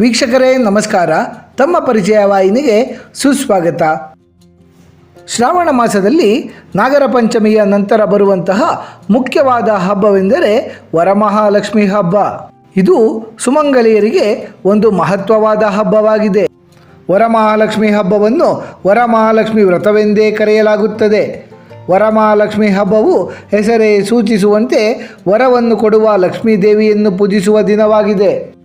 ವೀಕ್ಷಕರೇ, ನಮಸ್ಕಾರ. ತಮ್ಮ ಪರಿಚಯ ವಾಹಿನಿಗೆ ಸುಸ್ವಾಗತ. ಶ್ರಾವಣ ಮಾಸದಲ್ಲಿ ನಾಗರ ಪಂಚಮಿಯ ನಂತರ ಬರುವಂತಹ ಮುಖ್ಯವಾದ ಹಬ್ಬವೆಂದರೆ ವರಮಹಾಲಕ್ಷ್ಮಿ ಹಬ್ಬ. ಇದು ಸುಮಂಗಲಿಯರಿಗೆ ಒಂದು ಮಹತ್ವವಾದ ಹಬ್ಬವಾಗಿದೆ. ವರಮಹಾಲಕ್ಷ್ಮಿ ಹಬ್ಬವನ್ನು ವರಮಹಾಲಕ್ಷ್ಮಿ ವ್ರತವೆಂದೇ ಕರೆಯಲಾಗುತ್ತದೆ. ವರಮಹಾಲಕ್ಷ್ಮಿ ಹಬ್ಬವು ಹೆಸರೇ ಸೂಚಿಸುವಂತೆ ವರವನ್ನು ಕೊಡುವ ಲಕ್ಷ್ಮೀ ದೇವಿಯನ್ನು ಪೂಜಿಸುವ ದಿನವಾಗಿದೆ.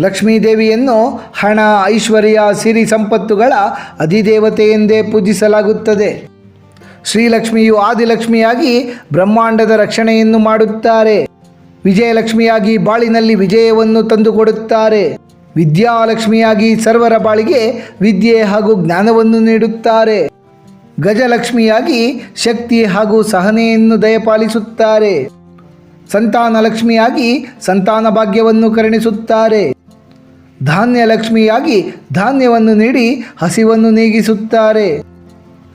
ಲಕ್ಷ್ಮೀ ದೇವಿಯನ್ನು ಹಣ, ಐಶ್ವರ್ಯ, ಸಿರಿ ಸಂಪತ್ತುಗಳ ಅಧಿದೇವತೆ ಎಂದೇ ಪೂಜಿಸಲಾಗುತ್ತದೆ. ಶ್ರೀಲಕ್ಷ್ಮಿಯು ಆದಿಲಕ್ಷ್ಮಿಯಾಗಿ ಬ್ರಹ್ಮಾಂಡದ ರಕ್ಷಣೆಯನ್ನು ಮಾಡುತ್ತಾರೆ. ವಿಜಯಲಕ್ಷ್ಮಿಯಾಗಿ ಬಾಳಿನಲ್ಲಿ ವಿಜಯವನ್ನು ತಂದುಕೊಡುತ್ತಾರೆ. ವಿದ್ಯಾಲಕ್ಷ್ಮಿಯಾಗಿ ಸರ್ವರ ಬಾಳಿಗೆ ವಿದ್ಯೆ ಹಾಗೂ ಜ್ಞಾನವನ್ನು ನೀಡುತ್ತಾರೆ. ಗಜಲಕ್ಷ್ಮಿಯಾಗಿ ಶಕ್ತಿ ಹಾಗೂ ಸಹನೆಯನ್ನು ದಯಪಾಲಿಸುತ್ತಾರೆ. ಸಂತಾನ ಲಕ್ಷ್ಮಿಯಾಗಿ ಸಂತಾನ ಭಾಗ್ಯವನ್ನು ಕರುಣಿಸುತ್ತಾರೆ. ಧಾನ್ಯ ಲಕ್ಷ್ಮಿಯಾಗಿ ಧಾನ್ಯವನ್ನು ನೀಡಿ ಹಸಿವನ್ನು ನೀಗಿಸುತ್ತಾರೆ.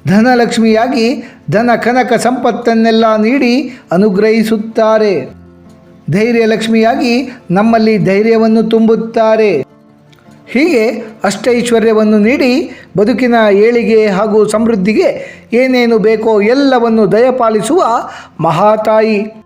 ಧನಲಕ್ಷ್ಮಿಯಾಗಿ ಧನ ಕನಕ ಸಂಪತ್ತನ್ನೆಲ್ಲ ನೀಡಿ ಅನುಗ್ರಹಿಸುತ್ತಾರೆ. ಧೈರ್ಯ ಲಕ್ಷ್ಮಿಯಾಗಿ ನಮ್ಮಲ್ಲಿ ಧೈರ್ಯವನ್ನು ತುಂಬುತ್ತಾರೆ. ಹೀಗೆ ಅಷ್ಟೈಶ್ವರ್ಯವನ್ನು ನೀಡಿ ಬದುಕಿನ ಏಳಿಗೆ ಹಾಗೂ ಸಮೃದ್ಧಿಗೆ ಏನೇನು ಬೇಕೋ ಎಲ್ಲವನ್ನು ದಯಪಾಲಿಸುವ ಮಹಾತಾಯಿ.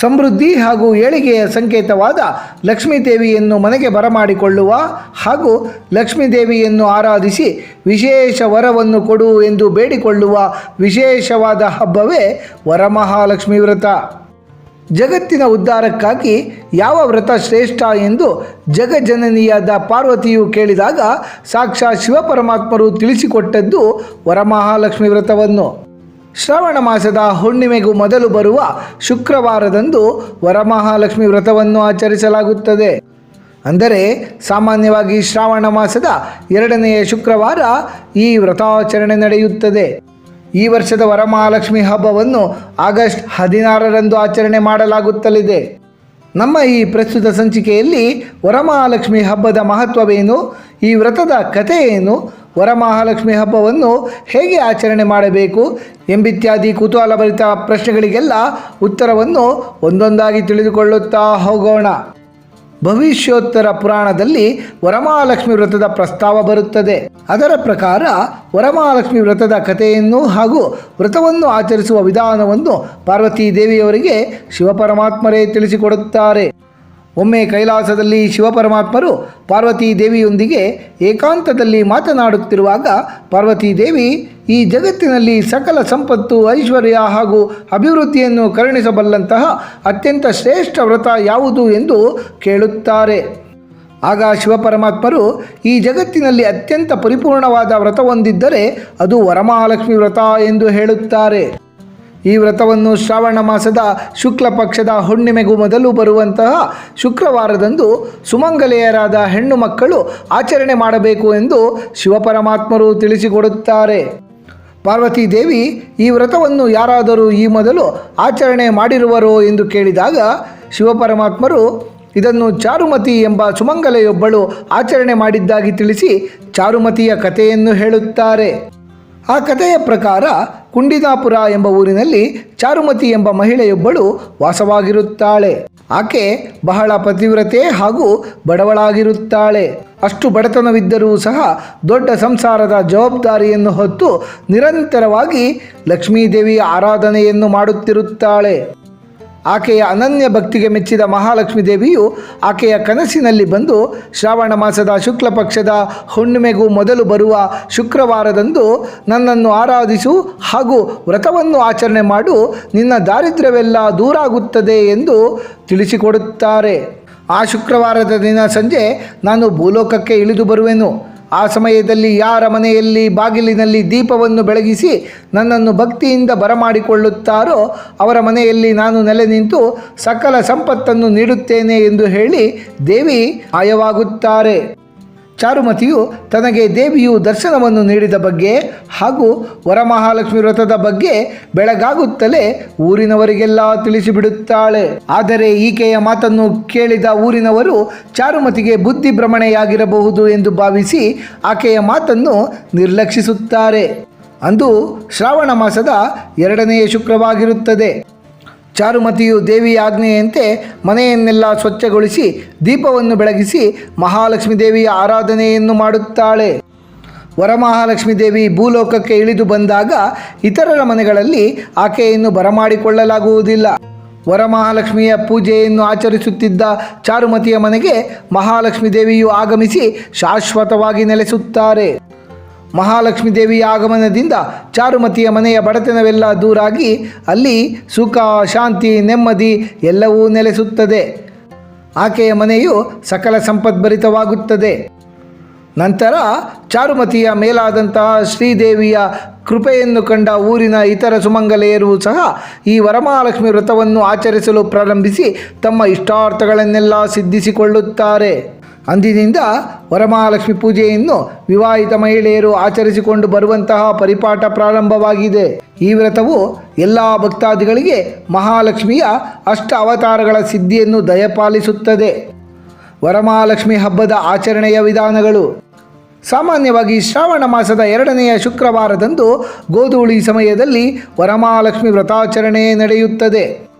ಸಮೃದ್ಧಿ ಹಾಗೂ ಏಳಿಗೆಯ ಸಂಕೇತವಾದ ಲಕ್ಷ್ಮೀದೇವಿಯನ್ನು ಮನೆಗೆ ಬರಮಾಡಿಕೊಳ್ಳುವ ಹಾಗೂ ಲಕ್ಷ್ಮೀದೇವಿಯನ್ನು ಆರಾಧಿಸಿ ವಿಶೇಷ ವರವನ್ನು ಕೊಡು ಎಂದು ಬೇಡಿಕೊಳ್ಳುವ ವಿಶೇಷವಾದ ಹಬ್ಬವೇ ವರಮಹಾಲಕ್ಷ್ಮಿ ವ್ರತ. ಜಗತ್ತಿನ ಉದ್ಧಾರಕ್ಕಾಗಿ ಯಾವ ವ್ರತ ಶ್ರೇಷ್ಠ ಎಂದು ಜಗಜನನಿಯಾದ ಪಾರ್ವತಿಯು ಕೇಳಿದಾಗ ಸಾಕ್ಷಾತ್ ಶಿವಪರಮಾತ್ಮರು ತಿಳಿಸಿಕೊಟ್ಟದ್ದು ವರಮಹಾಲಕ್ಷ್ಮಿ ವ್ರತವನ್ನು. ಶ್ರಾವಣ ಮಾಸದ ಹುಣ್ಣಿಮೆಗೂ ಮೊದಲು ಬರುವ ಶುಕ್ರವಾರದಂದು ವರಮಹಾಲಕ್ಷ್ಮಿ ವ್ರತವನ್ನು ಆಚರಿಸಲಾಗುತ್ತದೆ. ಅಂದರೆ ಸಾಮಾನ್ಯವಾಗಿ ಶ್ರಾವಣ ಮಾಸದ ಎರಡನೆಯ ಶುಕ್ರವಾರ ಈ ವ್ರತಾಚರಣೆ ನಡೆಯುತ್ತದೆ. ಈ ವರ್ಷದ ವರಮಹಾಲಕ್ಷ್ಮಿ ಹಬ್ಬವನ್ನು ಆಗಸ್ಟ್ ಹದಿನಾರರಂದು ಆಚರಣೆ ಮಾಡಲಾಗುತ್ತಲಿದೆ. ನಮ್ಮ ಈ ಪ್ರಸ್ತುತ ಸಂಚಿಕೆಯಲ್ಲಿ ವರಮಹಾಲಕ್ಷ್ಮಿ ಹಬ್ಬದ ಮಹತ್ವವೇನು, ಈ ವ್ರತದ ಕಥೆ ಏನು ವರಮಹಾಲಕ್ಷ್ಮಿ ಹಬ್ಬವನ್ನು ಹೇಗೆ ಆಚರಣೆ ಮಾಡಬೇಕು ಎಂಬಿತ್ಯಾದಿ ಕುತೂಹಲಭರಿತ ಪ್ರಶ್ನೆಗಳಿಗೆಲ್ಲ ಉತ್ತರವನ್ನು ಒಂದೊಂದಾಗಿ ತಿಳಿದುಕೊಳ್ಳುತ್ತಾ ಹೋಗೋಣ. ಭವಿಷ್ಯೋತ್ತರ ಪುರಾಣದಲ್ಲಿ ವರಮಹಾಲಕ್ಷ್ಮಿ ವ್ರತದ ಪ್ರಸ್ತಾವ ಬರುತ್ತದೆ. ಅದರ ಪ್ರಕಾರ ವರಮಹಾಲಕ್ಷ್ಮಿ ವ್ರತದ ಕಥೆಯನ್ನು ಹಾಗೂ ವ್ರತವನ್ನು ಆಚರಿಸುವ ವಿಧಾನವನ್ನು ಪಾರ್ವತೀ ದೇವಿಯವರಿಗೆ ಶಿವಪರಮಾತ್ಮರೇ ತಿಳಿಸಿಕೊಡುತ್ತಾರೆ. ಒಮ್ಮೆ ಕೈಲಾಸದಲ್ಲಿ ಶಿವಪರಮಾತ್ಮರು ಪಾರ್ವತೀ ದೇವಿಯೊಂದಿಗೆ ಏಕಾಂತದಲ್ಲಿ ಮಾತನಾಡುತ್ತಿರುವಾಗ ಪಾರ್ವತೀ ದೇವಿ ಈ ಜಗತ್ತಿನಲ್ಲಿ ಸಕಲ ಸಂಪತ್ತು, ಐಶ್ವರ್ಯ ಹಾಗೂ ಅಭಿವೃದ್ಧಿಯನ್ನು ಕರುಣಿಸಬಲ್ಲಂತಹ ಅತ್ಯಂತ ಶ್ರೇಷ್ಠ ವ್ರತ ಯಾವುದು ಎಂದು ಕೇಳುತ್ತಾರೆ. ಆಗ ಶಿವಪರಮಾತ್ಮರು ಈ ಜಗತ್ತಿನಲ್ಲಿ ಅತ್ಯಂತ ಪರಿಪೂರ್ಣವಾದ ವ್ರತವೊಂದಿದ್ದರೆ ಅದು ವರಮಹಾಲಕ್ಷ್ಮಿ ವ್ರತ ಎಂದು ಹೇಳುತ್ತಾರೆ. ಈ ವ್ರತವನ್ನು ಶ್ರಾವಣ ಮಾಸದ ಶುಕ್ಲ ಪಕ್ಷದ ಹುಣ್ಣಿಮೆಗೂ ಮೊದಲು ಬರುವಂತಹ ಶುಕ್ರವಾರದಂದು ಸುಮಂಗಲೆಯರಾದ ಹೆಣ್ಣು ಮಕ್ಕಳು ಆಚರಣೆ ಮಾಡಬೇಕು ಎಂದು ಶಿವಪರಮಾತ್ಮರು ತಿಳಿಸಿಕೊಡುತ್ತಾರೆ. ಪಾರ್ವತಿ ದೇವಿ, ಈ ವ್ರತವನ್ನು ಯಾರಾದರೂ ಈ ಮೊದಲು ಆಚರಣೆ ಮಾಡಿರುವರೋ ಎಂದು ಕೇಳಿದಾಗ ಶಿವಪರಮಾತ್ಮರು, ಇದನ್ನು ಚಾರುಮತಿ ಎಂಬ ಸುಮಂಗಲೆಯೊಬ್ಬಳು ಆಚರಣೆ ಮಾಡಿದ್ದಾಗಿ ತಿಳಿಸಿ ಚಾರುಮತಿಯ ಕಥೆಯನ್ನು ಹೇಳುತ್ತಾರೆ. ಆ ಕಥೆಯ ಪ್ರಕಾರ ಕುಂಡಿನಾಪುರ ಎಂಬ ಊರಿನಲ್ಲಿ ಚಾರುಮತಿ ಎಂಬ ಮಹಿಳೆಯೊಬ್ಬಳು ವಾಸವಾಗಿರುತ್ತಾಳೆ. ಆಕೆ ಬಹಳ ಪತಿವ್ರತೆ ಹಾಗೂ ಬಡವಳಾಗಿರುತ್ತಾಳೆ. ಅಷ್ಟು ಬಡತನವಿದ್ದರೂ ಸಹ ದೊಡ್ಡ ಸಂಸಾರದ ಜವಾಬ್ದಾರಿಯನ್ನು ಹೊತ್ತು ನಿರಂತರವಾಗಿ ಲಕ್ಷ್ಮೀದೇವಿಯ ಆರಾಧನೆಯನ್ನು ಮಾಡುತ್ತಿರುತ್ತಾಳೆ. ಆಕೆಯ ಅನನ್ಯ ಭಕ್ತಿಗೆ ಮೆಚ್ಚಿದ ಮಹಾಲಕ್ಷ್ಮೀ ದೇವಿಯು ಆಕೆಯ ಕನಸಿನಲ್ಲಿ ಬಂದು ಶ್ರಾವಣ ಮಾಸದ ಶುಕ್ಲ ಪಕ್ಷದ ಹುಣ್ಣಿಮೆಗೂ ಮೊದಲು ಬರುವ ಶುಕ್ರವಾರದಂದು ನನ್ನನ್ನು ಆರಾಧಿಸು ಹಾಗೂ ವ್ರತವನ್ನು ಆಚರಣೆ ಮಾಡು. ನಿನ್ನ ದಾರಿದ್ರ್ಯವೆಲ್ಲ ದೂರಾಗುತ್ತದೆ ಎಂದು ತಿಳಿಸಿಕೊಡುತ್ತಾರೆ. ಆ ಶುಕ್ರವಾರದ ದಿನ ಸಂಜೆ ನಾನು ಭೂಲೋಕಕ್ಕೆ ಇಳಿದು ಬರುವೆನು. ಆ ಸಮಯದಲ್ಲಿ ಯಾರ ಮನೆಯಲ್ಲಿ ಬಾಗಿಲಿನಲ್ಲಿ ದೀಪವನ್ನು ಬೆಳಗಿಸಿ ನನ್ನನ್ನು ಭಕ್ತಿಯಿಂದ ಬರಮಾಡಿಕೊಳ್ಳುತ್ತಾರೋ ಅವರ ಮನೆಯಲ್ಲಿ ನಾನು ನೆಲೆ ನಿಂತು ಸಕಲ ಸಂಪತ್ತನ್ನು ನೀಡುತ್ತೇನೆ ಎಂದು ಹೇಳಿ ದೇವಿ ಆಯವಾಗುತ್ತಾರೆ. ಚಾರುಮತಿಯು ತನಗೆ ದೇವಿಯು ದರ್ಶನವನ್ನು ನೀಡಿದ ಬಗ್ಗೆ ಹಾಗೂ ವರಮಹಾಲಕ್ಷ್ಮಿ ವ್ರತದ ಬಗ್ಗೆ ಬೆಳಗಾಗುತ್ತಲೇ ಊರಿನವರಿಗೆಲ್ಲ ತಿಳಿಸಿಬಿಡುತ್ತಾಳೆ. ಆದರೆ ಈಕೆಯ ಮಾತನ್ನು ಕೇಳಿದ ಊರಿನವರು ಚಾರುಮತಿಗೆ ಬುದ್ಧಿ ಭ್ರಮಣೆಯಾಗಿರಬಹುದು ಎಂದು ಭಾವಿಸಿ ಆಕೆಯ ಮಾತನ್ನು ನಿರ್ಲಕ್ಷಿಸುತ್ತಾರೆ. ಅಂದು ಶ್ರಾವಣ ಮಾಸದ ಎರಡನೆಯ ಶುಕ್ರವಾಗಿರುತ್ತದೆ. ಚಾರುಮತಿಯು ದೇವಿಯ ಆಜ್ಞೆಯಂತೆ ಮನೆಯನ್ನೆಲ್ಲ ಸ್ವಚ್ಛಗೊಳಿಸಿ ದೀಪವನ್ನು ಬೆಳಗಿಸಿ ಮಹಾಲಕ್ಷ್ಮೀ ದೇವಿಯ ಆರಾಧನೆಯನ್ನು ಮಾಡುತ್ತಾಳೆ. ವರಮಹಾಲಕ್ಷ್ಮೀ ದೇವಿ ಭೂಲೋಕಕ್ಕೆ ಇಳಿದು ಬಂದಾಗ ಇತರರ ಮನೆಗಳಲ್ಲಿ ಆಕೆಯನ್ನು ಬರಮಾಡಿಕೊಳ್ಳಲಾಗುವುದಿಲ್ಲ. ವರಮಹಾಲಕ್ಷ್ಮಿಯ ಪೂಜೆಯನ್ನು ಆಚರಿಸುತ್ತಿದ್ದ ಚಾರುಮತಿಯ ಮನೆಗೆ ಮಹಾಲಕ್ಷ್ಮೀ ದೇವಿಯು ಆಗಮಿಸಿ ಶಾಶ್ವತವಾಗಿ ನೆಲೆಸುತ್ತಾರೆ. ಮಹಾಲಕ್ಷ್ಮೀ ದೇವಿಯ ಆಗಮನದಿಂದ ಚಾರುಮತಿಯ ಮನೆಯ ಬಡತನವೆಲ್ಲ ದೂರಾಗಿ ಅಲ್ಲಿ ಸುಖ, ಶಾಂತಿ, ನೆಮ್ಮದಿ ಎಲ್ಲವೂ ನೆಲೆಸುತ್ತದೆ. ಆಕೆಯ ಮನೆಯು ಸಕಲ ಸಂಪದ್ಭರಿತವಾಗುತ್ತದೆ. ನಂತರ ಚಾರುಮತಿಯ ಮೇಲಾದಂತಹ ಶ್ರೀದೇವಿಯ ಕೃಪೆಯನ್ನು ಕಂಡ ಊರಿನ ಇತರ ಸುಮಂಗಲೆಯರು ಸಹ ಈ ವರಮಹಾಲಕ್ಷ್ಮಿ ವ್ರತವನ್ನು ಆಚರಿಸಲು ಪ್ರಾರಂಭಿಸಿ ತಮ್ಮ ಇಷ್ಟಾರ್ಥಗಳನ್ನೆಲ್ಲ ಸಿದ್ಧಿಸಿಕೊಳ್ಳುತ್ತಾರೆ. ಅಂದಿನಿಂದ ವರಮಹಾಲಕ್ಷ್ಮಿ ಪೂಜೆಯನ್ನು ವಿವಾಹಿತ ಮಹಿಳೆಯರು ಆಚರಿಸಿಕೊಂಡು ಬರುವಂತಹ ಪರಿಪಾಠ ಪ್ರಾರಂಭವಾಗಿದೆ. ಈ ವ್ರತವು ಎಲ್ಲ ಭಕ್ತಾದಿಗಳಿಗೆ ಮಹಾಲಕ್ಷ್ಮಿಯ ಅಷ್ಟ ಅವತಾರಗಳ ಸಿದ್ಧಿಯನ್ನು ದಯಪಾಲಿಸುತ್ತದೆ. ವರಮಹಾಲಕ್ಷ್ಮಿ ಹಬ್ಬದ ಆಚರಣೆಯ ವಿಧಾನಗಳು. ಸಾಮಾನ್ಯವಾಗಿ ಶ್ರಾವಣ ಮಾಸದ ಎರಡನೆಯ ಶುಕ್ರವಾರದಂದು ಗೋಧೂಳಿ ಸಮಯದಲ್ಲಿ ವರಮಹಾಲಕ್ಷ್ಮಿ ವ್ರತಾಚರಣೆ ನಡೆಯುತ್ತದೆ.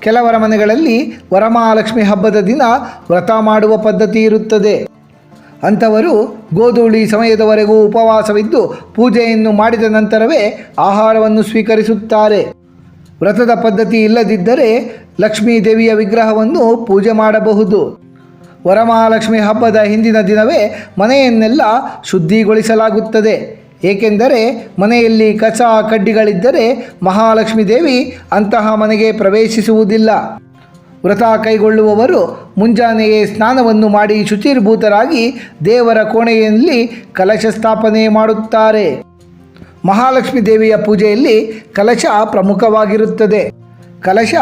ಕೆಲವರ ಮನೆಗಳಲ್ಲಿ ವರಮಹಾಲಕ್ಷ್ಮಿ ಹಬ್ಬದ ದಿನ ವ್ರತ ಮಾಡುವ ಪದ್ಧತಿ ಇರುತ್ತದೆ. ಅಂಥವರು ಗೋಧೂಳಿ ಸಮಯದವರೆಗೂ ಉಪವಾಸವಿದ್ದು ಪೂಜೆಯನ್ನು ಮಾಡಿದ ನಂತರವೇ ಆಹಾರವನ್ನು ಸ್ವೀಕರಿಸುತ್ತಾರೆ. ವ್ರತದ ಪದ್ಧತಿ ಇಲ್ಲದಿದ್ದರೆ ಲಕ್ಷ್ಮೀ ದೇವಿಯ ವಿಗ್ರಹವನ್ನು ಪೂಜೆ ಮಾಡಬಹುದು. ವರಮಹಾಲಕ್ಷ್ಮಿ ಹಬ್ಬದ ಹಿಂದಿನ ದಿನವೇ ಮನೆಯನ್ನೆಲ್ಲ ಶುದ್ಧಿಗೊಳಿಸಲಾಗುತ್ತದೆ. ಏಕೆಂದರೆ ಮನೆಯಲ್ಲಿ ಕಸ, ಕಡ್ಡಿಗಳಿದ್ದರೆ ಮಹಾಲಕ್ಷ್ಮೀ ದೇವಿ ಅಂತಹ ಮನೆಗೆ ಪ್ರವೇಶಿಸುವುದಿಲ್ಲ. ವ್ರತ ಕೈಗೊಳ್ಳುವವರು ಮುಂಜಾನೆಯೇ ಸ್ನಾನವನ್ನು ಮಾಡಿ ಶುಚಿರ್ಭೂತರಾಗಿ ದೇವರ ಕೋಣೆಯಲ್ಲಿ ಕಲಶ ಸ್ಥಾಪನೆ ಮಾಡುತ್ತಾರೆ. ಮಹಾಲಕ್ಷ್ಮೀ ದೇವಿಯ ಪೂಜೆಯಲ್ಲಿ ಕಲಶ ಪ್ರಮುಖವಾಗಿರುತ್ತದೆ. ಕಲಶ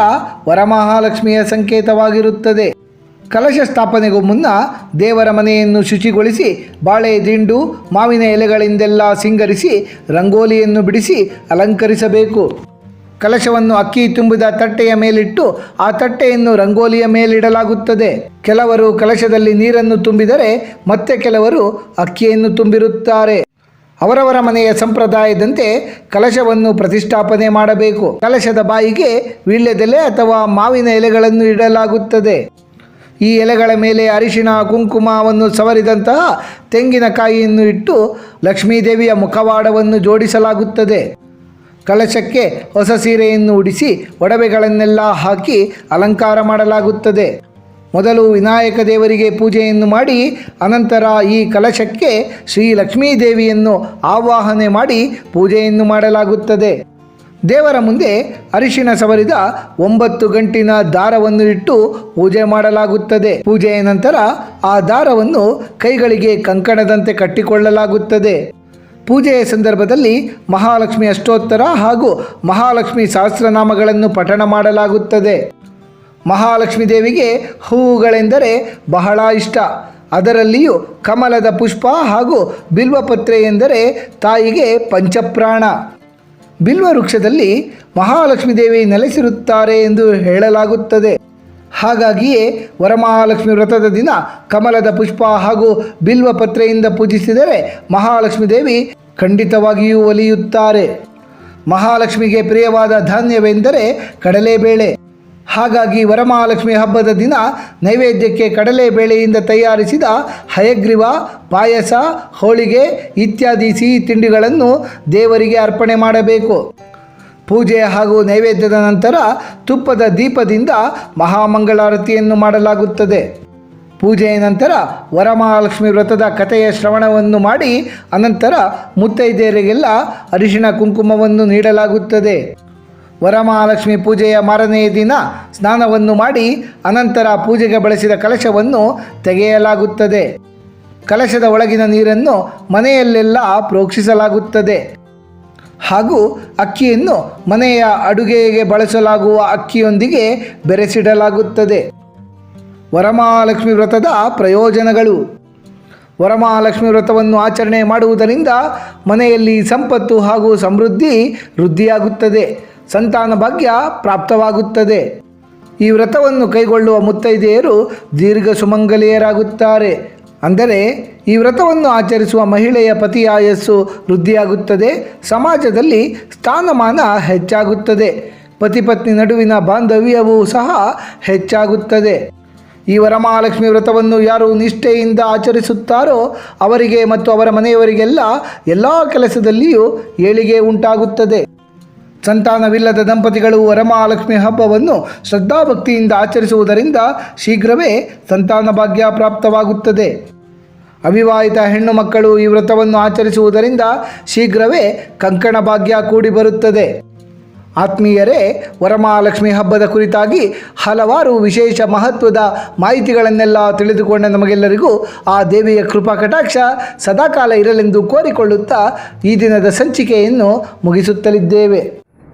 ವರಮಹಾಲಕ್ಷ್ಮಿಯ ಸಂಕೇತವಾಗಿರುತ್ತದೆ. ಕಲಶ ಸ್ಥಾಪನೆಗೂ ಮುನ್ನ ದೇವರ ಮನೆಯನ್ನು ಶುಚಿಗೊಳಿಸಿ ಬಾಳೆ ದಿಂಡು, ಮಾವಿನ ಎಲೆಗಳಿಂದೆಲ್ಲ ಸಿಂಗರಿಸಿ ರಂಗೋಲಿಯನ್ನು ಬಿಡಿಸಿ ಅಲಂಕರಿಸಬೇಕು. ಕಲಶವನ್ನು ಅಕ್ಕಿ ತುಂಬಿದ ತಟ್ಟೆಯ ಮೇಲಿಟ್ಟು ಆ ತಟ್ಟೆಯನ್ನು ರಂಗೋಲಿಯ ಮೇಲಿಡಲಾಗುತ್ತದೆ. ಕೆಲವರು ಕಲಶದಲ್ಲಿ ನೀರನ್ನು ತುಂಬಿದರೆ ಮತ್ತೆ ಕೆಲವರು ಅಕ್ಕಿಯನ್ನು ತುಂಬಿರುತ್ತಾರೆ. ಅವರವರ ಮನೆಯ ಸಂಪ್ರದಾಯದಂತೆ ಕಲಶವನ್ನು ಪ್ರತಿಷ್ಠಾಪನೆ ಮಾಡಬೇಕು. ಕಲಶದ ಬಾಯಿಗೆ ವೀಳ್ಯದೆಲೆ ಅಥವಾ ಮಾವಿನ ಎಲೆಗಳನ್ನು ಇಡಲಾಗುತ್ತದೆ. ಈ ಎಲೆಗಳ ಮೇಲೆ ಅರಿಶಿಣ, ಕುಂಕುಮವನ್ನು ಸವರಿದಂತಹ ತೆಂಗಿನಕಾಯಿಯನ್ನು ಇಟ್ಟು ಲಕ್ಷ್ಮೀದೇವಿಯ ಮುಖವಾಡವನ್ನು ಜೋಡಿಸಲಾಗುತ್ತದೆ. ಕಲಶಕ್ಕೆ ಹೊಸ ಸೀರೆಯನ್ನು ಉಡಿಸಿ ಒಡವೆಗಳನ್ನೆಲ್ಲ ಹಾಕಿ ಅಲಂಕಾರ ಮಾಡಲಾಗುತ್ತದೆ. ಮೊದಲು ವಿನಾಯಕ ದೇವರಿಗೆ ಪೂಜೆಯನ್ನು ಮಾಡಿ, ಅನಂತರ ಈ ಕಲಶಕ್ಕೆ ಶ್ರೀ ಲಕ್ಷ್ಮೀ ದೇವಿಯನ್ನು ಆವಾಹನೆ ಮಾಡಿ ಪೂಜೆಯನ್ನು ಮಾಡಲಾಗುತ್ತದೆ. ದೇವರ ಮುಂದೆ ಅರಿಶಿನ ಸವರಿದ ಒಂಬತ್ತು ಗಂಟಿನ ದಾರವನ್ನು ಇಟ್ಟು ಪೂಜೆ ಮಾಡಲಾಗುತ್ತದೆ. ಪೂಜೆಯ ನಂತರ ಆ ದಾರವನ್ನು ಕೈಗಳಿಗೆ ಕಂಕಣದಂತೆ ಕಟ್ಟಿಕೊಳ್ಳಲಾಗುತ್ತದೆ. ಪೂಜೆಯ ಸಂದರ್ಭದಲ್ಲಿ ಮಹಾಲಕ್ಷ್ಮಿ ಅಷ್ಟೋತ್ತರ ಹಾಗೂ ಮಹಾಲಕ್ಷ್ಮಿ ಸಹಸ್ರನಾಮಗಳನ್ನು ಪಠಣ ಮಾಡಲಾಗುತ್ತದೆ. ಮಹಾಲಕ್ಷ್ಮಿ ದೇವಿಗೆ ಹೂವುಗಳೆಂದರೆ ಬಹಳ ಇಷ್ಟ. ಅದರಲ್ಲಿಯೂ ಕಮಲದ ಪುಷ್ಪ ಹಾಗೂ ಬಿಲ್ವಪತ್ರೆ ಎಂದರೆ ತಾಯಿಗೆ ಪಂಚಪ್ರಾಣ. ಬಿಲ್ವ ವೃಕ್ಷದಲ್ಲಿ ಮಹಾಲಕ್ಷ್ಮೀ ದೇವಿ ನೆಲೆಸಿರುತ್ತಾರೆ ಎಂದು ಹೇಳಲಾಗುತ್ತದೆ. ಹಾಗಾಗಿಯೇ ವರಮಹಾಲಕ್ಷ್ಮಿ ವ್ರತದ ದಿನ ಕಮಲದ ಪುಷ್ಪ ಹಾಗೂ ಬಿಲ್ವ ಪತ್ರೆಯಿಂದ ಪೂಜಿಸಿದರೆ ಮಹಾಲಕ್ಷ್ಮೀ ದೇವಿ ಖಂಡಿತವಾಗಿಯೂ ಒಲಿಯುತ್ತಾರೆ. ಮಹಾಲಕ್ಷ್ಮಿಗೆ ಪ್ರಿಯವಾದ ಧಾನ್ಯವೆಂದರೆ ಕಡಲೆಬೇಳೆ. ಹಾಗಾಗಿ ವರಮಹಾಲಕ್ಷ್ಮಿ ಹಬ್ಬದ ದಿನ ನೈವೇದ್ಯಕ್ಕೆ ಕಡಲೆ ಬೇಳೆಯಿಂದ ತಯಾರಿಸಿದ ಹಯಗ್ರೀವ, ಪಾಯಸ, ಹೋಳಿಗೆ ಇತ್ಯಾದಿ ಸಿಹಿ ತಿಂಡಿಗಳನ್ನು ದೇವರಿಗೆ ಅರ್ಪಣೆ ಮಾಡಬೇಕು. ಪೂಜೆ ಹಾಗೂ ನೈವೇದ್ಯದ ನಂತರ ತುಪ್ಪದ ದೀಪದಿಂದ ಮಹಾಮಂಗಳಾರತಿಯನ್ನು ಮಾಡಲಾಗುತ್ತದೆ. ಪೂಜೆಯ ನಂತರ ವರಮಹಾಲಕ್ಷ್ಮಿ ವ್ರತದ ಕಥೆಯ ಶ್ರವಣವನ್ನು ಮಾಡಿ, ಅನಂತರ ಮುತ್ತೈದೆಯರಿಗೆಲ್ಲ ಅರಿಶಿಣ ಕುಂಕುಮವನ್ನು ನೀಡಲಾಗುತ್ತದೆ. ವರಮಹಾಲಕ್ಷ್ಮಿ ಪೂಜೆಯ ಮಾರನೆಯ ದಿನ ಸ್ನಾನವನ್ನು ಮಾಡಿ ಅನಂತರ ಪೂಜೆಗೆ ಬಳಸಿದ ಕಲಶವನ್ನು ತೆಗೆಯಲಾಗುತ್ತದೆ. ಕಲಶದ ಒಳಗಿನ ನೀರನ್ನು ಮನೆಯಲ್ಲೆಲ್ಲ ಪ್ರೋಕ್ಷಿಸಲಾಗುತ್ತದೆ. ಹಾಗೂ ಅಕ್ಕಿಯನ್ನು ಮನೆಯ ಅಡುಗೆಗೆ ಬಳಸಲಾಗುವ ಅಕ್ಕಿಯೊಂದಿಗೆ ಬೆರೆಸಿಡಲಾಗುತ್ತದೆ. ವರಮಹಾಲಕ್ಷ್ಮಿ ವ್ರತದ ಪ್ರಯೋಜನಗಳು. ವರಮಹಾಲಕ್ಷ್ಮಿ ವ್ರತವನ್ನು ಆಚರಣೆ ಮಾಡುವುದರಿಂದ ಮನೆಯಲ್ಲಿ ಸಂಪತ್ತು ಹಾಗೂ ಸಮೃದ್ಧಿ ವೃದ್ಧಿಯಾಗುತ್ತದೆ. ಸಂತಾನ ಭಾಗ್ಯ ಪ್ರಾಪ್ತವಾಗುತ್ತದೆ. ಈ ವ್ರತವನ್ನು ಕೈಗೊಳ್ಳುವ ಮುತ್ತೈದೆಯರು ದೀರ್ಘ ಸುಮಂಗಲಿಯರಾಗುತ್ತಾರೆ. ಅಂದರೆ ಈ ವ್ರತವನ್ನು ಆಚರಿಸುವ ಮಹಿಳೆಯ ಪತಿ ಆಯಸ್ಸು ವೃದ್ಧಿಯಾಗುತ್ತದೆ. ಸಮಾಜದಲ್ಲಿ ಸ್ಥಾನಮಾನ ಹೆಚ್ಚಾಗುತ್ತದೆ. ಪತಿಪತ್ನಿ ನಡುವಿನ ಬಾಂಧವ್ಯವೂ ಸಹ ಹೆಚ್ಚಾಗುತ್ತದೆ. ಈ ವರಮಹಾಲಕ್ಷ್ಮಿ ವ್ರತವನ್ನು ಯಾರು ನಿಷ್ಠೆಯಿಂದ ಆಚರಿಸುತ್ತಾರೋ ಅವರಿಗೆ ಮತ್ತು ಅವರ ಮನೆಯವರಿಗೆಲ್ಲ ಎಲ್ಲ ಕೆಲಸದಲ್ಲಿಯೂ ಏಳಿಗೆ ಉಂಟಾಗುತ್ತದೆ. ಸಂತಾನವಿಲ್ಲದ ದಂಪತಿಗಳು ವರಮಹಾಲಕ್ಷ್ಮಿ ಹಬ್ಬವನ್ನು ಶ್ರದ್ಧಾಭಕ್ತಿಯಿಂದ ಆಚರಿಸುವುದರಿಂದ ಶೀಘ್ರವೇ ಸಂತಾನ ಭಾಗ್ಯ ಪ್ರಾಪ್ತವಾಗುತ್ತದೆ. ಅವಿವಾಹಿತ ಹೆಣ್ಣು ಮಕ್ಕಳು ಈ ವ್ರತವನ್ನು ಆಚರಿಸುವುದರಿಂದ ಶೀಘ್ರವೇ ಕಂಕಣ ಭಾಗ್ಯ ಕೂಡಿ ಬರುತ್ತದೆ. ಆತ್ಮೀಯರೇ, ವರಮಹಾಲಕ್ಷ್ಮಿ ಹಬ್ಬದ ಕುರಿತಾಗಿ ಹಲವಾರು ವಿಶೇಷ ಮಹತ್ವದ ಮಾಹಿತಿಗಳನ್ನೆಲ್ಲ ತಿಳಿದುಕೊಂಡ ನಮಗೆಲ್ಲರಿಗೂ ಆ ದೇವಿಯ ಕೃಪಾ ಕಟಾಕ್ಷ ಸದಾಕಾಲ ಇರಲೆಂದು ಕೋರಿಕೊಳ್ಳುತ್ತಾ ಈ ದಿನದ ಸಂಚಿಕೆಯನ್ನು ಮುಗಿಸುತ್ತಲಿದ್ದೇವೆ.